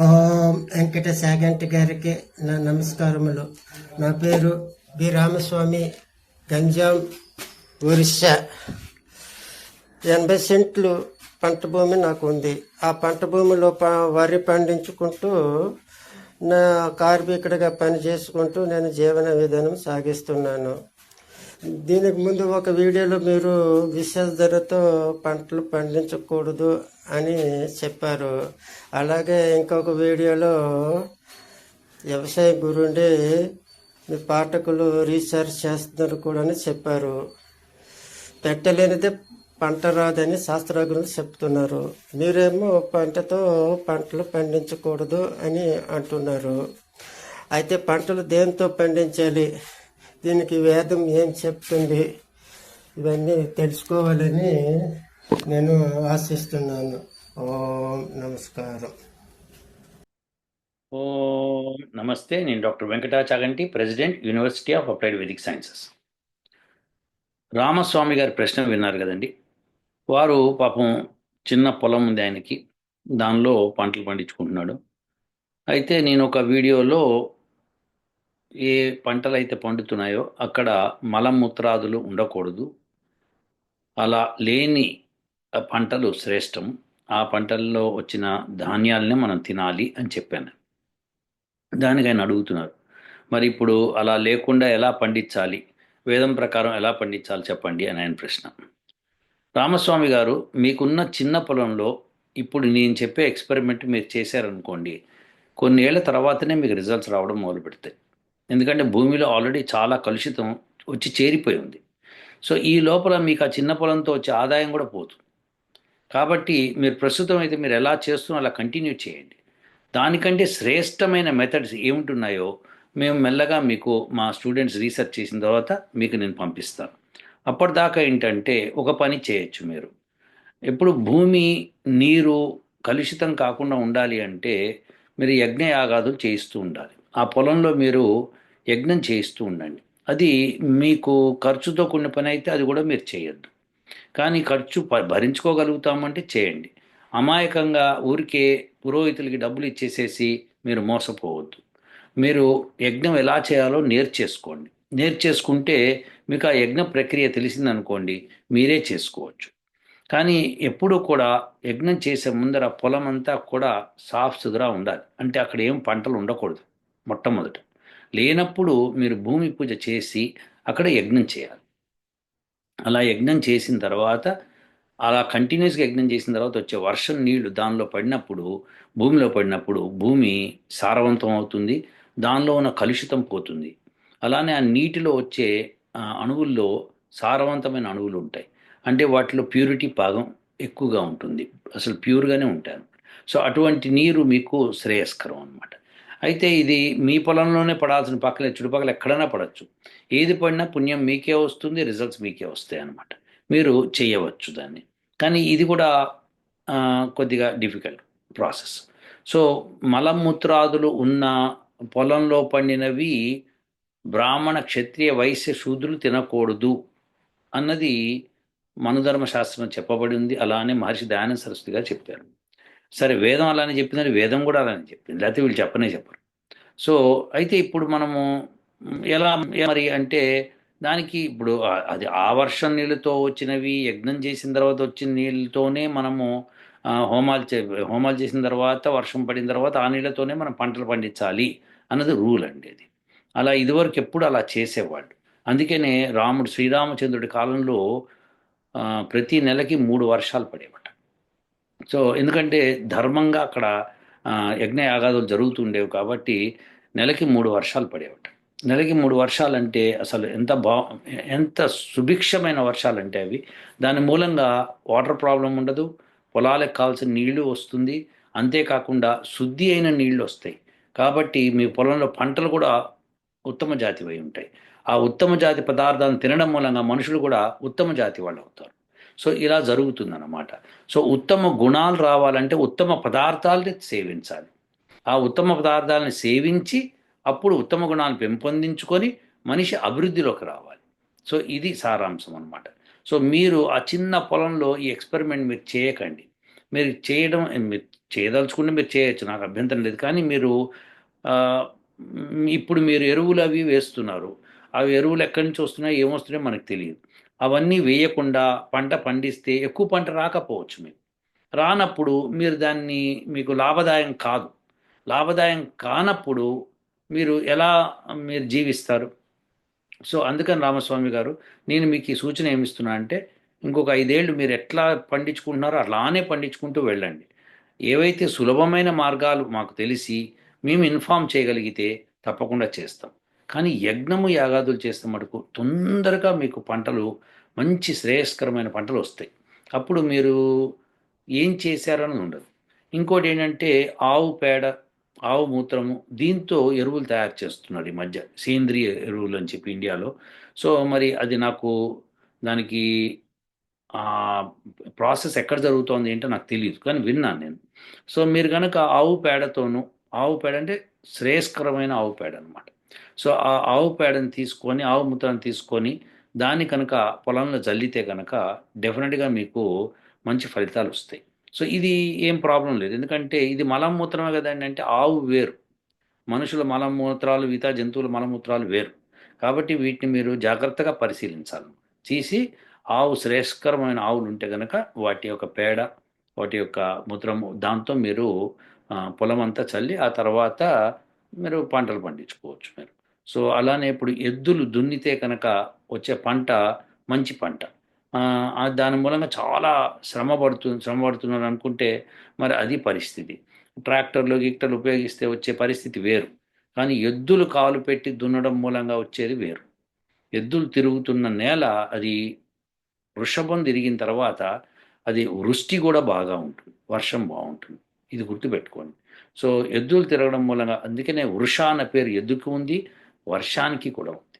ఓం వెంకట సాగంటి గారికి నా నమస్కారములు. నా పేరు బి రామస్వామి గంజాం ఒరిస్సా. ఎనభై సెంట్లు పంట భూమి నాకు ఉంది. ఆ పంట భూమిలో వరి పండించుకుంటూ నా కార్మికుడిగా పని చేసుకుంటూ నేను జీవన విధానం సాగిస్తున్నాను. దీనికి ముందు ఒక వీడియోలో మీరు విశేష ధరతో పంటలు పండించకూడదు అని చెప్పారు. అలాగే ఇంకొక వీడియోలో వ్యవసాయ గురుండి మీ పాఠకులు రీసెర్చ్ చేస్తున్నారు కూడా అని చెప్పారు. పెట్టలేనిదే పంట రాదని శాస్త్రజ్ఞులు చెప్తున్నారు. మీరేమో పంటతో పంటలు పండించకూడదు అని అంటున్నారు. అయితే పంటలు దేంతో పండించాలి? దీనికి వేదం ఏం చెప్తుంది? ఇవన్నీ తెలుసుకోవాలని నేను ఆశిస్తున్నాను. ఓం నమస్కారం. ఓం నమస్తే. నేను doctor Venkatachaganti president university of applied Vedic sciences. Ramaswamy గారి ప్రశ్న విన్నారు కదండి. వారు పాపం చిన్న పొలం ఉంది ఆయనకి. దానిలో పంటలు పండించుకుంటున్నాడు. అయితే నేను ఒక వీడియోలో ఏ పంటలు అయితే పండుతున్నాయో అక్కడ మలమూత్రాదులు ఉండకూడదు. అలా లేని పంటలు శ్రేష్టం. ఆ పంటల్లో వచ్చిన ధాన్యాలనే మనం తినాలి అని చెప్పాను. దానికి ఆయన అడుగుతున్నారు. మరి ఇప్పుడు అలా లేకుండా ఎలా పండించాలి? వేదం ప్రకారం ఎలా పండించాలి చెప్పండి అని ఆయన ప్రశ్న. రామస్వామి గారు మీకున్న చిన్న పొలంలో ఇప్పుడు నేను చెప్పే ఎక్స్పెరిమెంట్ మీరు చేశారనుకోండి కొన్నేళ్ళ తర్వాతనే మీకు రిజల్ట్స్ రావడం మొదలు పెడతాయి ఎందుకంటే భూమిలో ఆల్రెడీ చాలా కలుషితం వచ్చి చేరిపోయి ఉంది. సో ఈ లోపల మీకు ఆ చిన్న పొలంతో వచ్చే ఆదాయం కూడా పోతుంది. కాబట్టి మీరు ప్రస్తుతం అయితే మీరు ఎలా చేస్తున్నా అలా కంటిన్యూ చేయండి. దానికంటే శ్రేష్టమైన మెథడ్స్ ఏముంటున్నాయో మేము మెల్లగా మీకు మా స్టూడెంట్స్ రీసెర్చ్ చేసిన తర్వాత మీకు నేను పంపిస్తాను. అప్పటిదాకా ఏంటంటే ఒక పని చేయొచ్చు మీరు. ఎప్పుడు భూమి నీరు కలుషితం కాకుండా ఉండాలి అంటే మీరు యజ్ఞయాగాదులు చేయిస్తూ ఉండాలి. ఆ పొలంలో మీరు యజ్ఞం చేయిస్తూ ఉండండి. అది మీకు ఖర్చుతో కూడిన పని అయితే అది కూడా మీరు చేయొద్దు. కానీ ఖర్చు భరించుకోగలుగుతామంటే చేయండి. అమాయకంగా ఊరికే పురోహితులకి డబ్బులు ఇచ్చేసేసి మీరు మోసపోవద్దు. మీరు యజ్ఞం ఎలా చేయాలో నేర్చేసుకోండి. నేర్చేసుకుంటే మీకు ఆ యజ్ఞ ప్రక్రియ తెలిసిందనుకోండి మీరే చేసుకోవచ్చు. కానీ ఎప్పుడూ కూడా యజ్ఞం చేసే ముందర పొలం అంతా కూడా సాఫ్ సుధరా ఉండాలి. అంటే అక్కడ ఏం పంటలు ఉండకూడదు. మొట్టమొదట. లేనప్పుడు మీరు భూమి పూజ చేసి అక్కడ యజ్ఞం చేయాలి. అలా యజ్ఞం చేసిన తర్వాత అలా కంటిన్యూస్గా యజ్ఞం చేసిన తర్వాత వచ్చే వర్షం నీళ్ళు దానిలో పడినప్పుడు భూమిలో పడినప్పుడు భూమి సారవంతం అవుతుంది దానిలో ఉన్న కలుషితం పోతుంది. అలానే ఆ నీటిలో వచ్చే అణువుల్లో సారవంతమైన అణువులు ఉంటాయి. అంటే వాటిలో ప్యూరిటీ భాగం ఎక్కువగా ఉంటుంది. అసలు ప్యూర్గానే ఉంటారు. సో అటువంటి నీరు మీకు శ్రేయస్కరం అన్నమాట. అయితే ఇది మీ పొలంలోనే పడాల్సిన పక్కన చుట్టుపక్కల ఎక్కడైనా పడవచ్చు ఏది పడినా పుణ్యం మీకే వస్తుంది రిజల్ట్స్ మీకే వస్తాయి అన్నమాట. మీరు చేయవచ్చు దాన్ని. కానీ ఇది కూడా కొద్దిగా డిఫికల్ట్ ప్రాసెస్ సో మలమూత్రాదులు ఉన్న పొలంలో పండినవి బ్రాహ్మణ క్షత్రియ వైశ్య శూద్రులు తినకూడదు అన్నది మనుధర్మ శాస్త్రం చెప్పబడి ఉంది. అలానే మహర్షి దయానంద సరస్వతి గారు చెప్పారు. సరే వేదం అలానే చెప్పిందని వేదం కూడా అలానే చెప్పింది. లేకపోతే వీళ్ళు చెప్పనే చెప్పరు. సో అయితే ఇప్పుడు మనము ఎలా మరి అంటే దానికి ఇప్పుడు అది ఆ వర్షం నీళ్ళతో వచ్చినవి యజ్ఞం చేసిన తర్వాత వచ్చిన నీళ్ళతోనే మనము హోమాలు చే హోమాలు చేసిన తర్వాత వర్షం పడిన తర్వాత ఆ నీళ్ళతోనే మనం పంటలు పండించాలి అన్నది రూల్ అండి అది. అలా ఇదివరకు ఎప్పుడు అలా చేసేవాడు అందుకనే రాముడు శ్రీరామచంద్రుడి కాలంలో ప్రతి నెలకి మూడు వర్షాలు పడేవాడు సో ఎందుకంటే ధర్మంగా అక్కడ యజ్ఞయాగాదులు జరుగుతుండేవి కాబట్టి నెలకి మూడు వర్షాలు పడేవట. నెలకి మూడు వర్షాలు అంటే అసలు ఎంత బా ఎంత సుభిక్షమైన వర్షాలు అంటే అవి. దాని మూలంగా వాటర్ ప్రాబ్లం ఉండదు పొలాలకు కావాల్సిన నీళ్ళు వస్తుంది. అంతేకాకుండా శుద్ధి అయిన నీళ్ళు వస్తాయి. కాబట్టి మీ పొలంలో పంటలు కూడా ఉత్తమ జాతివై ఉంటాయి. ఆ ఉత్తమ జాతి పదార్థాలను తినడం మూలంగా మనుషులు కూడా ఉత్తమ జాతి వాళ్ళు అవుతారు సో ఇలా జరుగుతుందన్నమాట. సో ఉత్తమ గుణాలు రావాలంటే ఉత్తమ పదార్థాలని సేవించాలి. ఆ ఉత్తమ పదార్థాలను సేవించి అప్పుడు ఉత్తమ గుణాలు పెంపొందించుకొని మనిషి అభివృద్ధిలోకి రావాలి. సో ఇది సారాంశం అనమాట సో మీరు ఆ చిన్న పొలంలో ఈ ఎక్స్పెరిమెంట్ మీరు చేయకండి. మీరు చేయడం మీరు చేయదలుచుకుంటే మీరు చేయొచ్చు నాకు అభ్యంతరం లేదు. కానీ మీరు ఇప్పుడు మీరు ఎరువులు అవి వేస్తున్నారు. అవి ఎరువులు ఎక్కడి నుంచి వస్తున్నాయో ఏమొస్తున్నాయో మనకు తెలియదు. అవన్నీ వేయకుండా పంట పండిస్తే ఎక్కువ పంట రాకపోవచ్చు మీకు రానప్పుడు మీరు దాన్ని మీకు లాభదాయం కాదు. లాభదాయం కానప్పుడు మీరు ఎలా మీరు జీవిస్తారు? సో అందుకని రామస్వామి గారు నేను మీకు ఈ సూచన ఏమిస్తున్నా అంటే ఇంకొక ఐదేళ్ళు మీరు ఎట్లా పండించుకుంటున్నారో అలానే పండించుకుంటూ వెళ్ళండి. ఏవైతే సులభమైన మార్గాలు మాకు తెలిసి మేము ఇన్ఫామ్ చేయగలిగితే తప్పకుండా చేస్తాం. కానీ యజ్ఞము యాగాదులు చేస్తే మటుకు తొందరగా మీకు పంటలు మంచి శ్రేయస్కరమైన పంటలు వస్తాయి. అప్పుడు మీరు ఏం చేశారని ఉండదు. ఇంకోటి ఏంటంటే ఆవు పేడ ఆవు మూత్రము దీంతో ఎరువులు తయారు చేస్తున్నారు ఈ మధ్య సేంద్రియ ఎరువులు అని చెప్పి ఇండియాలో. సో మరి అది నాకు దానికి ప్రాసెస్ ఎక్కడ జరుగుతోంది ఏంటో నాకు తెలియదు కానీ విన్నాను నేను. సో మీరు కనుక ఆవు పేడతోను ఆవు పేడ అంటే శ్రేయస్కరమైన ఆవు పేడ అనమాట సో ఆ ఆవు పేడని తీసుకొని ఆవు మూత్రాన్ని తీసుకొని దాన్ని కనుక పొలంలో జల్లితే కనుక డెఫినెట్గా మీకు మంచి ఫలితాలు వస్తాయి. సో ఇది ఏం ప్రాబ్లం లేదు. ఎందుకంటే ఇది మలమూత్రమే కదండి అంటే ఆవు వేరు. మనుషుల మలమూత్రాలు మిగతా జంతువుల మలమూత్రాలు వేరు. కాబట్టి వీటిని మీరు జాగ్రత్తగా పరిశీలించాలి. తీసి ఆవు శ్రేయస్కరమైన ఆవులు ఉంటే కనుక వాటి యొక్క పేడ వాటి యొక్క మూత్రము దాంతో మీరు పొలం అంతా చల్లి ఆ తర్వాత మీరు పంటలు పండించుకోవచ్చు మీరు. సో అలానే ఇప్పుడు ఎద్దులు దున్నితే కనుక వచ్చే పంట మంచి పంట. దాని మూలంగా చాలా శ్రమ పడుతుంది శ్రమ పడుతున్నారు అనుకుంటే మరి అది పరిస్థితి. ట్రాక్టర్లు గిక్టర్లు ఉపయోగిస్తే వచ్చే పరిస్థితి వేరు. కానీ ఎద్దులు కాలు పెట్టి దున్నడం మూలంగా వచ్చేది వేరు. ఎద్దులు తిరుగుతున్న నేల అది వృషభం తిరిగిన తర్వాత అది వృష్టి కూడా బాగా ఉంటుంది. వర్షం బాగుంటుంది. ఇది గుర్తుపెట్టుకోండి. సో ఎద్దులు తిరగడం మూలంగా అందుకనే వృష అన్న పేరు ఎద్దుకు ఉంది? వర్షానికి కూడా ఉంది.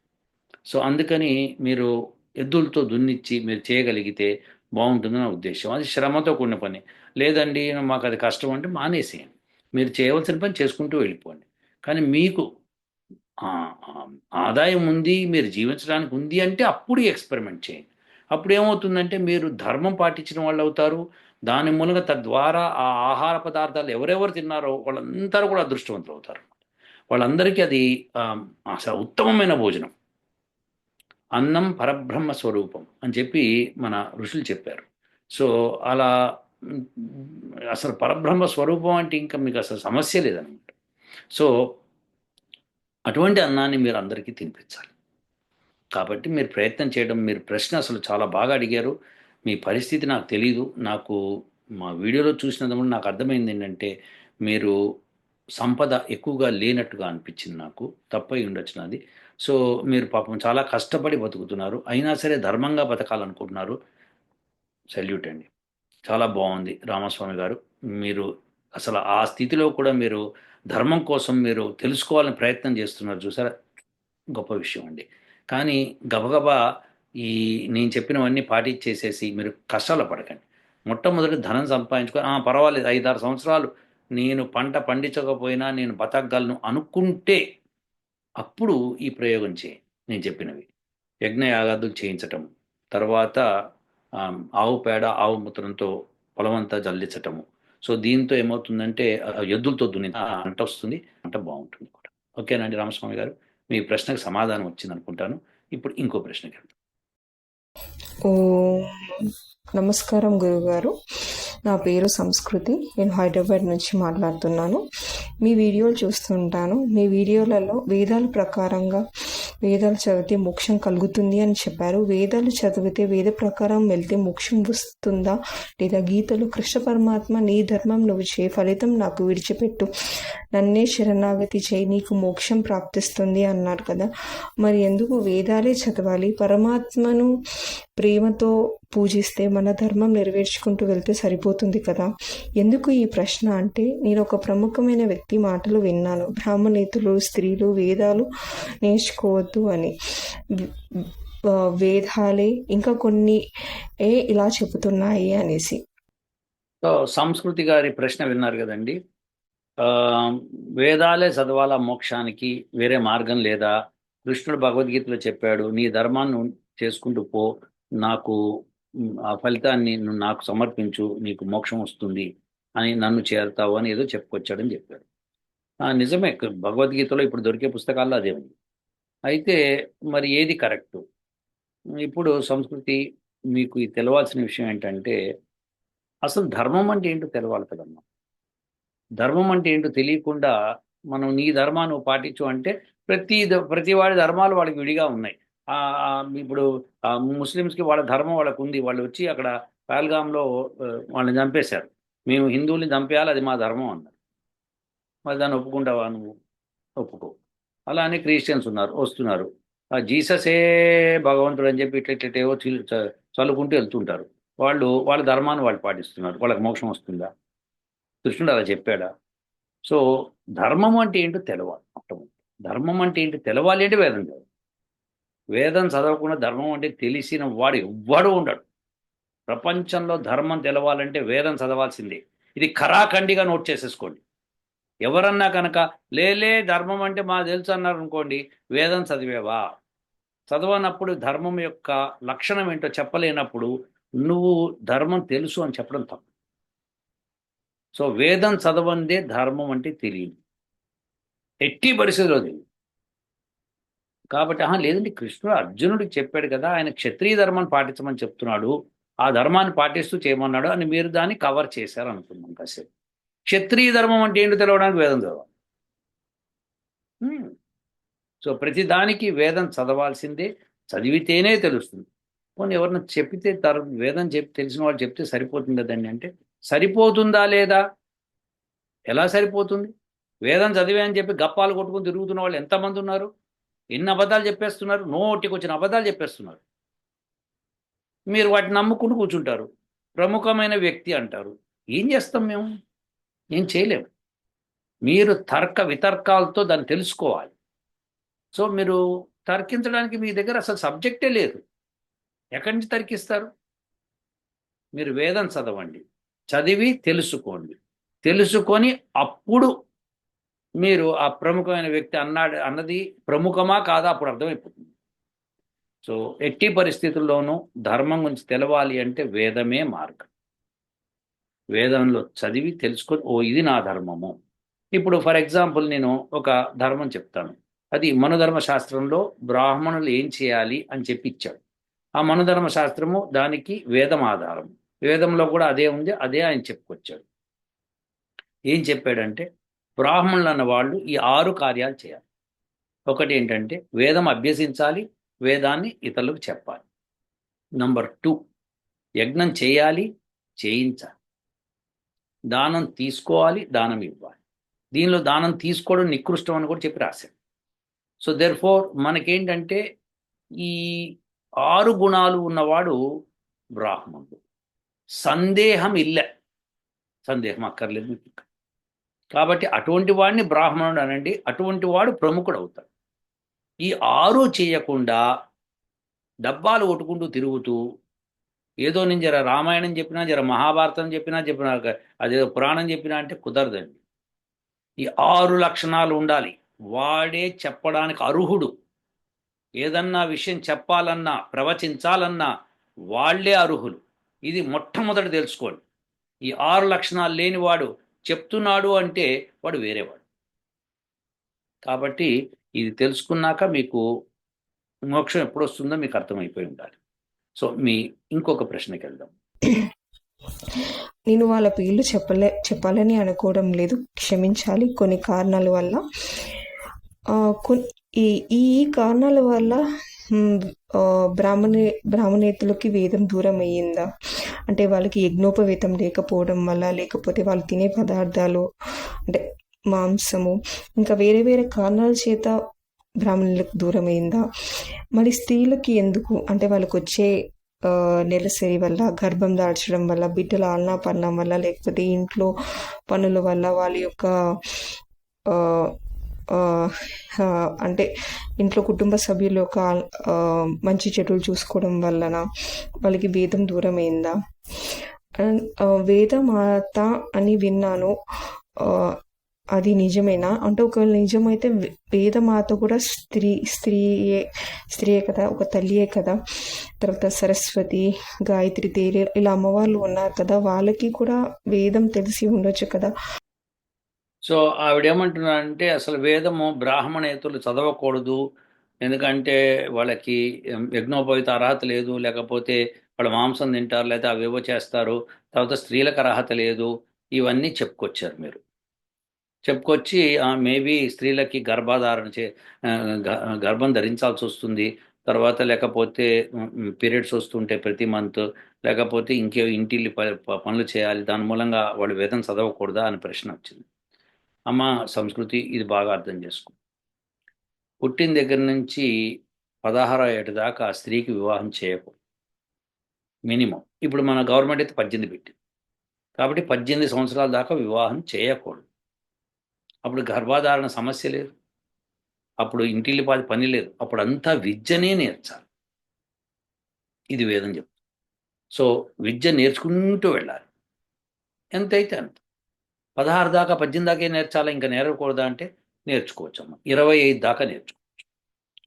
సో అందుకని మీరు ఎద్దులతో దున్నిచ్చి మీరు చేయగలిగితే బాగుంటుంది నా ఉద్దేశం. అది శ్రమతో కూడిన పని. లేదండి మాకు అది కష్టం అంటే మానేసేయండి. మీరు చేయవలసిన పని చేసుకుంటూ వెళ్ళిపోండి. కానీ మీకు ఆదాయం ఉంది మీరు జీవించడానికి ఉంది అంటే అప్పుడు ఎక్స్పెరిమెంట్ చేయండి. అప్పుడు ఏమవుతుందంటే మీరు ధర్మం పాటించిన వాళ్ళు అవుతారు దాని మూలంగా తద్వారా ఆ ఆహార పదార్థాలు ఎవరెవరు తిన్నారో వాళ్ళందరూ కూడా అదృష్టవంతులు అవుతారు వాళ్ళందరికీ అది అసలు ఉత్తమమైన భోజనం. అన్నం పరబ్రహ్మ స్వరూపం అని చెప్పి మన ఋషులు చెప్పారు. సో అలా అసలు పరబ్రహ్మ స్వరూపం అంటే ఇంకా మీకు అసలు సమస్య లేదనమాట. సో అటువంటి అన్నాన్ని మీరు అందరికీ తినిపించాలి. కాబట్టి మీరు ప్రయత్నం చేయడం మీరు ప్రశ్న అసలు చాలా బాగా అడిగారు. మీ పరిస్థితి నాకు తెలియదు నాకు మా వీడియోలో చూసినందుకు నాకు అర్థమైంది ఏంటంటే మీరు సంపద ఎక్కువగా లేనట్టుగా అనిపించింది నాకు. తప్పై ఉండొచ్చు నాది. సో మీరు పాపం చాలా కష్టపడి బతుకుతున్నారు. అయినా సరే ధర్మంగా బతకాలనుకుంటున్నారు. సెల్యూట్ అండి. చాలా బాగుంది రామస్వామి గారు. మీరు అసలు ఆ స్థితిలో కూడా మీరు ధర్మం కోసం మీరు తెలుసుకోవాలని ప్రయత్నం చేస్తున్నారు. చూసారా? గొప్ప విషయం అండి. కానీ గబగబా ఈ నేను చెప్పినవన్నీ పాటించేసేసి మీరు కష్టాలు పడకండి. మొట్టమొదటి ధనం సంపాదించుకొని పర్వాలేదు పర్వాలేదు ఐదారు సంవత్సరాలు నేను పంట పండించకపోయినా నేను బతకగలను అనుకుంటే అప్పుడు ఈ ప్రయోగం చేయి నేను చెప్పినవి. యజ్ఞయాగాదులు చేయించటం తర్వాత ఆవు పేడ ఆవు మూత్రంతో పొలమంతా జల్లించటము. సో దీంతో ఏమవుతుందంటే ఎద్దులతో దున్ని అంట వస్తుంది అంట బాగుంటుంది కూడా. ఓకేనండి రామస్వామి గారు మీ ప్రశ్నకు సమాధానం వచ్చింది అనుకుంటాను ఇప్పుడు ఇంకో ప్రశ్నకి వెళ్దాం. ఓ నమస్కారం గురుగారు. నా పేరు సంస్కృతి. నేను హైదరాబాద్ నుంచి మాట్లాడుతున్నాను. మీ వీడియోలు చూస్తుంటాను. మీ వీడియోలలో వేదాల ప్రకారంగా వేదాలు చదివితే మోక్షం కలుగుతుంది అని చెప్పారు. వేదాలు చదివితే వేద ప్రకారం వెళ్తే మోక్షం వస్తుందా? లేదా గీతలు కృష్ణ పరమాత్మ నీ ధర్మం నువ్వు చేయి ఫలితం నాకు విడిచిపెట్టు. నన్నే శరణాగతి చేయి నీకు మోక్షం ప్రాప్తిస్తుంది అన్నారు కదా. మరి ఎందుకు వేదాలే చదవాలి? పరమాత్మను ప్రేమతో పూజిస్తే మన ధర్మం నెరవేర్చుకుంటూ వెళ్తే సరిపోతుంది కదా? ఎందుకు ఈ ప్రశ్న అంటే నేను ఒక ప్రముఖమైన వ్యక్తి మాటలు విన్నాను. బ్రాహ్మణేతులు స్త్రీలు వేదాలు నేర్చుకోవద్దు అని. వేదాలే ఇంకా కొన్ని ఏ ఇలా చెబుతున్నాయి అనేసి. సంస్కృతి గారి ప్రశ్న విన్నారు కదండి. వేదాలే చదవాలా మోక్షానికి వేరే మార్గం లేదా? కృష్ణుడు భగవద్గీతలో చెప్పాడు నీ ధర్మాన్ని చేసుకుంటూ పో నాకు ఆ ఫలితాన్ని నువ్వు నాకు సమర్పించు నీకు మోక్షం వస్తుంది అని నన్ను చేరుతావు అని ఏదో చెప్పుకొచ్చాడని చెప్పాడు. నిజమే భగవద్గీతలో ఇప్పుడు దొరికే పుస్తకాల్లో అదే ఉంది. అయితే మరి ఏది కరెక్టు? ఇప్పుడు సంస్కృతి మీకు తెలవాల్సిన విషయం ఏంటంటే అసలు ధర్మం అంటే ఏంటో తెలవాలి కదమ్మా. ధర్మం అంటే ఏంటో తెలియకుండా మనం నీ ధర్మాన్ని పాటించు అంటే ప్రతి ద- ప్రతి వాడి ధర్మాలు వాళ్ళకి విడిగా ఉన్నాయి. ఇప్పుడు ముస్లిమ్స్కి వాళ్ళ ధర్మం వాళ్ళకు ఉంది వాళ్ళు వచ్చి అక్కడ పాల్గామ్లో వాళ్ళని చంపేశారు. మేము హిందువుల్ని చంపేయాలి అది మా ధర్మం అన్నారు. మరి దాన్ని ఒప్పుకుంటావా నువ్వు? ఒప్పుకో. అలానే క్రిస్టియన్స్ ఉన్నారు వస్తున్నారు. ఆ జీససే భగవంతుడు అని చెప్పి ఇట్లా ఇట్లటేవో చ- చల్లుకుంటూ వెళ్తుంటారు. వాళ్ళు వాళ్ళ ధర్మాన్ని వాళ్ళు పాటిస్తున్నారు. వాళ్ళకి మోక్షం వస్తుందా? కృష్ణుడు అలా చెప్పాడా? సో ధర్మం అంటే ఏంటో తెలవాలి మొట్టమొదటి ధర్మం అంటే ఏంటి? తెలవాలి అంటే వేదం చదవాలి వేదం చదవకుండా ధర్మం అంటే తెలిసిన వాడు ఎవ్వడు ఉండడు. ప్రపంచంలో ధర్మం తెలవాలంటే వేదం చదవాల్సిందే. ఇది ఖరాఖండిగా నోట్ చేసేసుకోండి. ఎవరన్నా కనుక లేలే ధర్మం అంటే మా తెలుసు అన్నారు అనుకోండి వేదం చదివేవా? చదవనప్పుడు ధర్మం యొక్క లక్షణం ఏంటో చెప్పలేనప్పుడు నువ్వు ధర్మం తెలుసు అని చెప్పడం తప్పు. సో వేదం చదవందే ధర్మం అంటే తెలియదు. ఎట్టి పరిస్థితిలో తెలియదు. కాబట్టి ఆహా లేదండి కృష్ణుడు అర్జునుడికి చెప్పాడు కదా ఆయన క్షత్రియ ధర్మాన్ని పాటించమని చెప్తున్నాడు ఆ ధర్మాన్ని పాటిస్తూ చేయమన్నాడు అని మీరు దాన్ని కవర్ చేశారు అనుకున్నాం కాసేపు. క్షత్రియ ధర్మం అంటే ఏంటో తెలవడానికి వేదం చదవాలి. Hmm. సో ప్రతి దానికి వేదం చదవాల్సిందే చదివితేనే తెలుస్తుంది. పోనీ ఎవరన్నా చెప్పితే తర్ వేదం చెప్పి తెలిసిన వాళ్ళు చెప్తే సరిపోతుంది కదండి అంటే సరిపోతుందా లేదా? ఎలా సరిపోతుంది? వేదం చదివే అని చెప్పి గప్పాలు కొట్టుకుని తిరుగుతున్న వాళ్ళు ఎంతమంది ఉన్నారు? ఎన్ని అబద్ధాలు చెప్పేస్తున్నారు? నోటికి వచ్చిన అబద్ధాలు చెప్పేస్తున్నారు. మీరు వాటిని నమ్ముకుని కూర్చుంటారు. ప్రముఖమైన వ్యక్తి అంటారు. ఏం చేస్తాం మేము? ఏం చేయలేము మీరు తర్క వితర్కాలతో దాన్ని తెలుసుకోవాలి. సో మీరు తర్కించడానికి మీ దగ్గర అసలు సబ్జెక్టే లేదు. ఎక్కడి నుంచి తర్కిస్తారు? మీరు వేదం చదవండి. చదివి తెలుసుకోండి. తెలుసుకొని అప్పుడు మీరు ఆ ప్రముఖమైన వ్యక్తి అన్నాడు అన్నది ప్రముఖమా కాదా అప్పుడు అర్థమైపోతుంది. సో ఎట్టి పరిస్థితుల్లోనూ ధర్మం గురించి తెలవాలి అంటే వేదమే మార్గం. వేదంలో చదివి తెలుసుకొని ఓ ఇది నా ధర్మము. ఇప్పుడు ఫర్ ఎగ్జాంపుల్ నేను ఒక ధర్మం చెప్తాను. అది మనుధర్మ శాస్త్రంలో బ్రాహ్మణులు ఏం చేయాలి అని చెప్పి ఇచ్చాడు. ఆ మనుధర్మ శాస్త్రము దానికి వేదం ఆధారం. వేదంలో కూడా అదే ఉంది అదే ఆయన చెప్పుకొచ్చాడు. ఏం చెప్పాడంటే బ్రాహ్మణులు అన్న వాళ్ళు ఈ ఆరు కార్యాలు చేయాలి. ఒకటి ఏంటంటే వేదం అభ్యసించాలి వేదాన్ని ఇతరులకు చెప్పాలి. నంబర్ టూ యజ్ఞం చేయాలి చేయించాలి. దానం తీసుకోవాలి దానం ఇవ్వాలి. దీనిలో దానం తీసుకోవడం నికృష్టం అని కూడా చెప్పి రాశాడు సో దెర్ ఫోర్ మనకేంటంటే ఈ ఆరు గుణాలు ఉన్నవాడు బ్రాహ్మణుడు. సందేహం ఇల్ల. సందేహం అక్కర్లేదు మీకు. కాబట్టి అటువంటి వాడిని బ్రాహ్మణుడు అనండి. అటువంటి వాడు ప్రముఖుడు అవుతాడు ఈ ఆరు చేయకుండా డబ్బాలు కొట్టుకుంటూ తిరుగుతూ ఏదో నేను జర రామాయణం చెప్పినా జర మహాభారతం చెప్పినా చెప్పినా అదేదో పురాణం చెప్పినా అంటే కుదరదండి. ఈ ఆరు లక్షణాలు ఉండాలి. వాడే చెప్పడానికి అర్హుడు. ఏదన్నా విషయం చెప్పాలన్నా ప్రవచించాలన్నా వాళ్ళే అర్హులు. ఇది మొట్టమొదటి తెలుసుకోండి. ఈ ఆరు లక్షణాలు లేనివాడు చెప్తున్నాడు అంటే వాడు వేరేవాడు. కాబట్టి ఇది తెలుసుకున్నాక మీకు మోక్షం ఎప్పుడు వస్తుందో మీకు అర్థమైపోయి ఉండాలి. సో మీ ఇంకొక ప్రశ్నకి వెళ్దాం. నేను వాళ్ళ పేర్లు చెప్పలే చెప్పాలని అనుకోవడం లేదు. క్షమించాలి కొన్ని కారణాల వల్ల. ఆ, కొన్- ఈ ఈ కారణాల వల్ల బ్రాహ్మణే బ్రాహ్మణేతులకి వేదం దూరం అయ్యిందా అంటే వాళ్ళకి యజ్ఞోపవేతం లేకపోవడం వల్ల లేకపోతే వాళ్ళు తినే పదార్థాలు అంటే మాంసము ఇంకా వేరే వేరే కారణాల చేత బ్రాహ్మణులకు దూరం అయిందా మరి స్త్రీలకి ఎందుకు? అంటే వాళ్ళకి వచ్చే నెలసరి వల్ల గర్భం దాల్చడం వల్ల బిడ్డల ఆలనా పడడం వల్ల లేకపోతే ఇంట్లో పనుల వల్ల వాళ్ళ యొక్క అంటే ఇంట్లో కుటుంబ సభ్యుల యొక్క మంచి చెడులు చూసుకోవడం వలన వాళ్ళకి వేదం దూరం అయిందా అండ్, వేదమాత అని విన్నాను. అది నిజమేనా? అంటే ఒకవేళ నిజమైతే వేద వేదమాత కూడా స్త్రీ స్త్రీయే స్త్రీయే కదా ఒక తల్లియే కదా. తర్వాత సరస్వతి గాయత్రి తేరి ఇలా అమ్మవాళ్ళు ఉన్నారు కదా. వాళ్ళకి కూడా వేదం తెలిసి ఉండొచ్చు కదా. సో ఆవిడ ఏమంటున్నారంటే అసలు వేదము బ్రాహ్మణేతులు చదవకూడదు. ఎందుకంటే వాళ్ళకి యజ్ఞోపవిత అర్హత లేదు. లేకపోతే వాళ్ళు మాంసం తింటారు. లేదా అవేవో చేస్తారు. తర్వాత స్త్రీలకు అర్హత లేదు. ఇవన్నీ చెప్పుకొచ్చారు మీరు. చెప్పుకొచ్చి మేబీ స్త్రీలకి గర్భధారణ చే గ- గర్భం ధరించాల్సి వస్తుంది. తర్వాత లేకపోతే పీరియడ్స్ వస్తుంటే ప్రతి మంత్. లేకపోతే ఇంకే ఇంటిల్లి ప- ప- పనులు చేయాలి. దాని మూలంగా వాళ్ళు వేదం చదవకూడదా? అని ప్రశ్న వచ్చింది. అమ్మ సంస్కృతి ఇది బాగా అర్థం చేసుకో. పుట్టిన దగ్గర నుంచి పదహారో ఏట దాకా స్త్రీకి వివాహం చేయకూడదు మినిమం. ఇప్పుడు మన గవర్నమెంట్ అయితే పద్దెనిమిది పెట్టింది. కాబట్టి పద్దెనిమిది సంవత్సరాల దాకా వివాహం చేయకూడదు. అప్పుడు గర్భాధారణ సమస్య లేదు. అప్పుడు ఇంటిల్లిపాది పని లేదు. అప్పుడు అంతా విద్యనే నేర్చాలి. ఇది వేదం చెప్తుంది. సో విద్య నేర్చుకుంటూ వెళ్ళాలి. ఎంతైతే అంత. పదహారు దాకా పద్దెనిమిది దాకే నేర్చాలా? ఇంకా నేర్వకూడదా అంటే నేర్చుకోవచ్చమ్మా. ఇరవై ఐదు దాకా నేర్చుకోవచ్చు.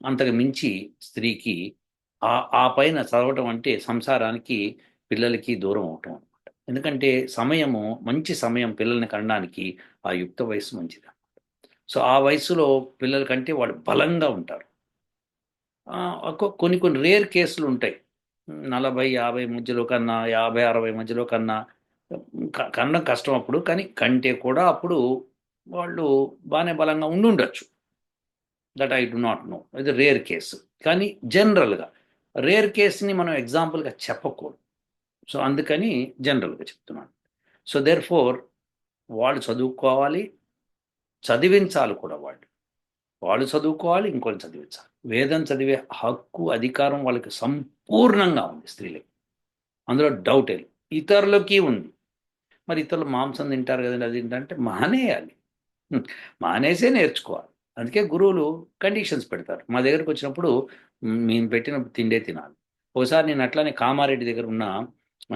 అంతకు మించి స్త్రీకి ఆ ఆ పైన చదవటం అంటే సంసారానికి పిల్లలకి దూరం అవటం అనమాట ఎందుకంటే సమయము మంచి సమయం పిల్లల్ని కనడానికి ఆ యుక్త వయసు మంచిది అనమాట సో ఆ వయసులో పిల్లల కంటే వాళ్ళు బలంగా ఉంటారు. కొన్ని కొన్ని రేర్ కేసులు ఉంటాయి. నలభై యాభై మధ్యలో కన్నా యాభై అరవై మధ్యలో కన్నా కనడం కష్టం అప్పుడు కానీ కంటే కూడా అప్పుడు వాళ్ళు బాగానే బలంగా ఉండి ఉండొచ్చు. That I do not know ఇది రేర్ కేసు కానీ జనరల్గా రేర్ కేసుని మనం ఎగ్జాంపుల్గా చెప్పకూడదు. సో అందుకని జనరల్గా చెప్తున్నాను. సో దేర్ ఫోర్ వాళ్ళు చదువుకోవాలి చదివించాలి కూడా వాళ్ళు. వాళ్ళు చదువుకోవాలి ఇంకోళ్ళు చదివించాలి. వేదం చదివే హక్కు అధికారం వాళ్ళకి సంపూర్ణంగా ఉంది స్త్రీలకి. అందులో డౌట్ లేదు. ఇతరులకి ఉంది. మరి ఇతరులు మాంసం తింటారు కదండి అది ఏంటంటే మానేయాలి. మానేసే నేర్చుకోవాలి. అందుకే గురువులు కండిషన్స్ పెడతారు. మా దగ్గరకు వచ్చినప్పుడు మేము పెట్టిన తిండే తినాలి. ఒకసారి నేను అట్లానే కామారెడ్డి దగ్గర ఉన్న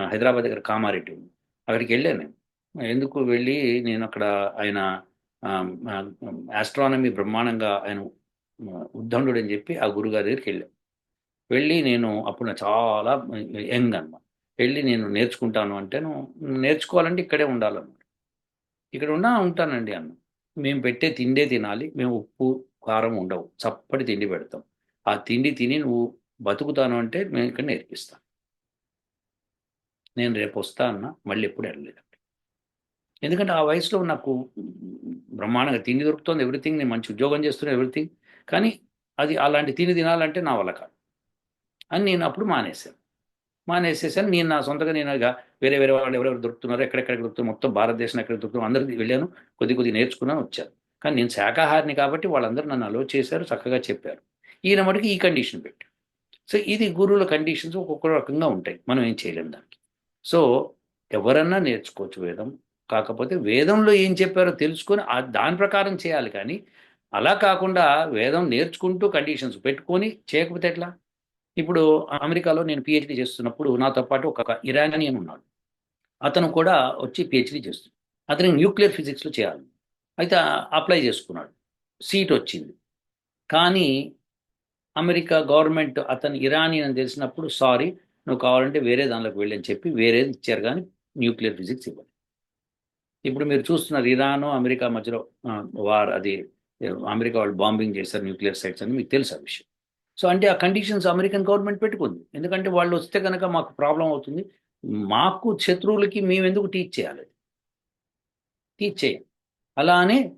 హైదరాబాద్ దగ్గర కామారెడ్డి ఉంది. అక్కడికి వెళ్ళాను నేను. ఎందుకు వెళ్ళి నేను అక్కడ ఆయన ఆస్ట్రానమీ బ్రహ్మాండంగా ఆయన ఉద్దండు అని చెప్పి ఆ గురుగారి దగ్గరికి వెళ్ళాను. వెళ్ళి నేను అప్పుడు చాలా యంగ్ అన్నమాట. వెళ్ళి నేను నేర్చుకుంటాను అంటే నువ్వు నేర్చుకోవాలంటే ఇక్కడే ఉండాలన్నమాట. ఇక్కడ ఉన్నా ఉంటానండి అన్న. మేము పెట్టే తిండే తినాలి మేము ఉప్పు కారం ఉండవు. చప్పటి తిండి పెడతాం. ఆ తిండి తిని నువ్వు బతుకుతాను అంటే మేము ఇక్కడ నేర్పిస్తాను. నేను రేపు వస్తా అన్న మళ్ళీ ఎప్పుడు వెళ్ళలేదు ఎందుకంటే ఆ వయసులో నాకు బ్రహ్మాండంగా తిండి దొరుకుతుంది ఎవ్రీథింగ్. నేను మంచి ఉద్యోగం చేస్తున్నా ఎవ్రీథింగ్. కానీ అది అలాంటి తిని తినాలంటే నా వల్ల కాదు. అని నేను అప్పుడు మానేశాను. మానేసేసాను. నేను నా సొంతగా నేను ఇక వేరే వేరే వాళ్ళు ఎవరెవరు దొరుకుతున్నారో ఎక్కడెక్కడ దొరుకుతున్నారు మొత్తం భారతదేశం ఎక్కడ దొరుకుతున్నారు అందరికీ వెళ్ళాను. కొద్ది కొద్ది నేర్చుకున్నాను వచ్చాను. కానీ నేను శాకాహారిని కాబట్టి వాళ్ళందరూ నన్ను అలో చేశారు చక్కగా చెప్పారు. ఈయన మటుకు ఈ కండిషన్ పెట్టారు సో ఇది గురువుల కండిషన్స్ ఒక్కొక్క రకంగా ఉంటాయి. మనం ఏం చేయలేం దానికి. సో ఎవరన్నా నేర్చుకోవచ్చు వేదం. కాకపోతే వేదంలో ఏం చెప్పారో తెలుసుకొని దాని ప్రకారం చేయాలి కానీ అలా కాకుండా వేదం నేర్చుకుంటూ కండిషన్స్ పెట్టుకొని చేయకపోతే ఎట్లా? ఇప్పుడు అమెరికాలో నేను పిహెచ్డి చేస్తున్నప్పుడు నాతో పాటు ఒక ఇరానియన్ ఉన్నాడు. అతను కూడా వచ్చి పిహెచ్డి చేస్తున్నాడు అతనికి న్యూక్లియర్ ఫిజిక్స్లో చేయాలి. అయితే అప్లై చేసుకున్నాడు. సీట్ వచ్చింది. కానీ అమెరికా గవర్నమెంట్ అతను ఇరానియన్ అని తెలిసినప్పుడు సారీ నువ్వు కావాలంటే వేరే దానిలోకి వెళ్ళని చెప్పి వేరేది ఇచ్చారు కానీ న్యూక్లియర్ ఫిజిక్స్ ఇవ్వాలి ఇప్పుడు మీరు చూస్తున్నారు ఇరాను అమెరికా మధ్యలో వార్ అది అమెరికా వాళ్ళు బాంబింగ్ చేశారు న్యూక్లియర్ సైట్స్ అని మీకు తెలుసు ఆ విషయం. సో అంటే ఆ కండిషన్స్ అమెరికన్ గవర్నమెంట్ పెట్టుకుంది. ఎందుకంటే వాళ్ళు వస్తే కనుక మాకు ప్రాబ్లం అవుతుంది. మాకు శత్రువులకి మేము ఎందుకు టీచ్ చేయాలి? టీచ్ చేయం. అలానే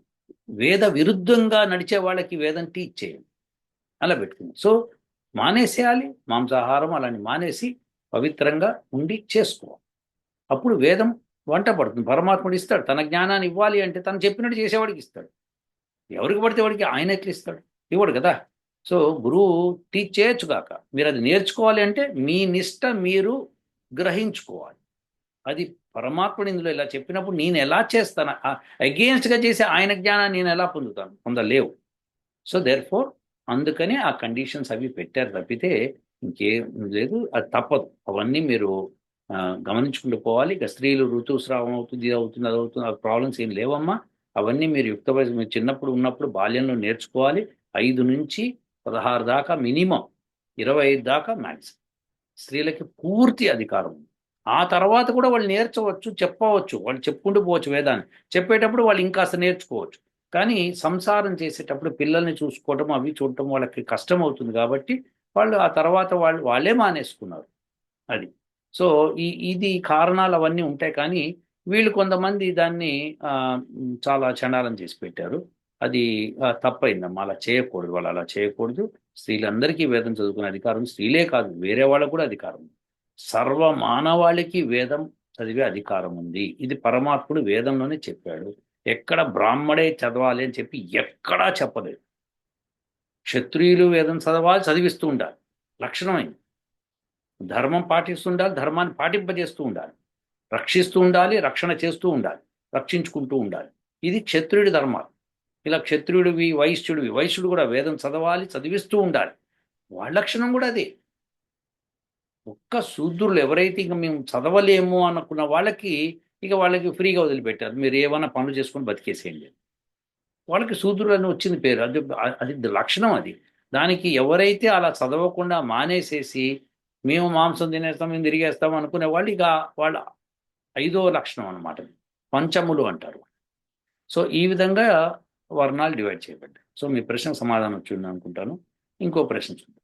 వేద విరుద్ధంగా నడిచే వాళ్ళకి వేదం టీచ్ చేయం. అలా పెట్టుకుంది. సో మానేసేయాలి. మాంసాహారం అలాని మానేసి పవిత్రంగా ఉండి చేసుకోవాలి. అప్పుడు వేదం వంట పడుతుంది. పరమాత్ముడు ఇస్తాడు. తన జ్ఞానాన్ని ఇవ్వాలి అంటే తను చెప్పినట్టు చేసేవాడికి ఇస్తాడు. ఎవరికి పడితే వాడికి ఆయన ఎట్లా ఇస్తాడు. ఇవ్వడు కదా. సో గురువు టీచ్ చేయొచ్చు కాక. మీరు అది నేర్చుకోవాలి అంటే మీ నిష్ట మీరు గ్రహించుకోవాలి. అది పరమాత్ముడు ఇందులో ఇలా చెప్పినప్పుడు నేను ఎలా చేస్తాను? అగేన్స్ట్గా చేసే ఆయన జ్ఞానాన్ని నేను ఎలా పొందుతాను? పొందలేవు సో దేర్ ఫోర్ అందుకని ఆ కండిషన్స్ అవి పెట్టారు తప్పితే ఇంకేం లేదు అది తప్పదు. అవన్నీ మీరు గమనించుకుంటూ పోవాలి. ఇక స్త్రీలు ఋతుస్రావం అవుతుంది ఇది అవుతుంది అది అవుతుంది ఆ ప్రాబ్లమ్స్ ఏం లేవమ్మా. అవన్నీ మీరు యుక్త వయసు మీరు చిన్నప్పుడు ఉన్నప్పుడు బాల్యంలో నేర్చుకోవాలి. ఐదు నుంచి పదహారు దాకా మినిమం ఇరవై ఐదు దాకా మ్యాక్సిమం స్త్రీలకి పూర్తి అధికారం. ఉంది ఆ తర్వాత కూడా వాళ్ళు నేర్చవచ్చు చెప్పవచ్చు. వాళ్ళు చెప్పుకుంటూ పోవచ్చు వేదాన్ని. చెప్పేటప్పుడు వాళ్ళు ఇంకాస్త నేర్చుకోవచ్చు. కానీ సంసారం చేసేటప్పుడు పిల్లల్ని చూసుకోవటం అవి చూడటం వాళ్ళకి కష్టం అవుతుంది కాబట్టి వాళ్ళు ఆ తర్వాత వాళ్ళు వాళ్ళే మానేసుకున్నారు అది. సో ఈ ఇది కారణాలు అవన్నీ ఉంటాయి కానీ వీళ్ళు కొంతమంది దాన్ని చాలా చండాలం చేసి పెట్టారు. అది ఆ, తప్పైందమ్మా అలా చేయకూడదు. వాళ్ళు అలా చేయకూడదు. స్త్రీలందరికీ వేదం చదువుకునే అధికారం స్త్రీలే కాదు వేరే వాళ్ళకు కూడా అధికారం సర్వ మానవాళికి వేదం చదివే అధికారం ఉంది. ఇది పరమాత్ముడు వేదంలోనే చెప్పాడు. ఎక్కడ బ్రాహ్మడే చదవాలి అని చెప్పి ఎక్కడా చెప్పలేదు. క్షత్రియులు వేదం చదవాలి చదివిస్తూ ఉండాలి. లక్షణమైంది. ధర్మం పాటిస్తూ ఉండాలి ధర్మాన్ని పాటింపజేస్తూ ఉండాలి. రక్షిస్తూ ఉండాలి రక్షణ చేస్తూ ఉండాలి రక్షించుకుంటూ ఉండాలి. ఇది క్షత్రియుడి ధర్మాలు. ఇలా క్షత్రియుడివి వైశ్యుడివి. వైశ్యుడు కూడా వేదం చదవాలి చదివిస్తూ ఉండాలి. వాళ్ళ లక్షణం కూడా అదే. ఒక్క శూద్రులు ఎవరైతే ఇక మేము చదవలేము అనుకున్న వాళ్ళకి ఇక వాళ్ళకి ఫ్రీగా వదిలిపెట్టారు. మీరు ఏమైనా పనులు చేసుకొని బతికేసేయండి వాళ్ళకి శూద్రులు అని వచ్చింది పేరు. అది అది లక్షణం అది. దానికి ఎవరైతే అలా చదవకుండా మానేసేసి మేము మాంసం తినేస్తాం మేము తిరిగేస్తాం అనుకునే వాళ్ళు ఇక వాళ్ళ ఐదో లక్షణం అన్నమాట. పంచములు అంటారు. సో ఈ విధంగా వర్ణాలు డివైడ్ చేయబడ్డాయి. సో మీ ప్రశ్న సమాధానం వచ్చింది అనుకుంటాను. ఇంకో ప్రశ్న చూద్దాం.